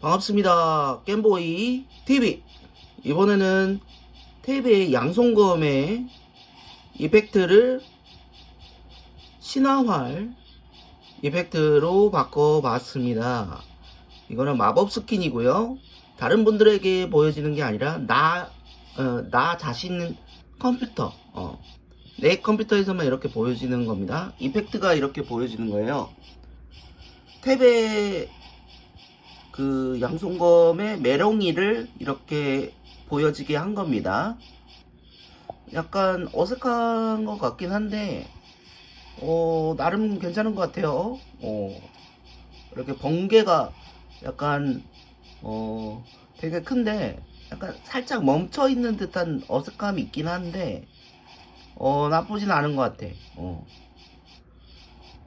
반갑습니다. 겜보이 TV. 이번에는 탭의 양손검의 이펙트를 신화활 이펙트로 바꿔봤습니다. 이거는 마법 스킨이고요. 다른 분들에게 보여지는 게 아니라 나, 어, 나 자신 컴퓨터, 어, 내 컴퓨터에서만 이렇게 보여지는 겁니다. 이펙트가 이렇게 보여지는 거예요. 탭에 그 양손검의 메롱이를 이렇게 보여지게 한 겁니다. 약간 어색한 것 같긴 한데, 어, 나름 괜찮은 것 같아요. 어, 이렇게 번개가 약간, 어, 되게 큰데, 약간 살짝 멈춰 있는 듯한 어색함이 있긴 한데, 어, 나쁘진 않은 것 같아. 어.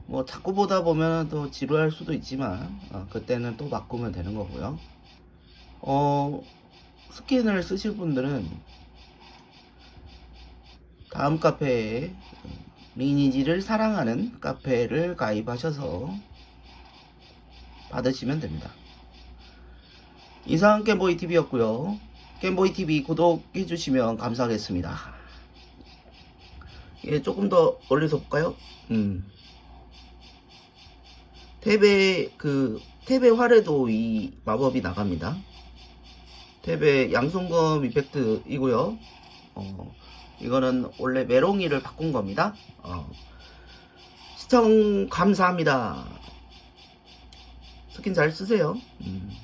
뭐 자꾸 보다 보면 또 지루할 수도 있지만 어, 그때는 또 바꾸면 되는 거고요. 어 스킨을 쓰실 분들은 다음 카페에 리니지를 사랑하는 카페를 가입하셔서 받으시면 됩니다. 이상 겜보이 TV였고요. 겜보이 TV 구독해 주시면 감사하겠습니다. 예, 조금 더 멀리서 볼까요? 음. 탭의 그 탭의 활에도 이 마법이 나갑니다. 탭의 양손검 이펙트이고요. 어, 이거는 원래 메롱이를 바꾼 겁니다. 어, 시청 감사합니다. 스킨 잘 쓰세요. 음.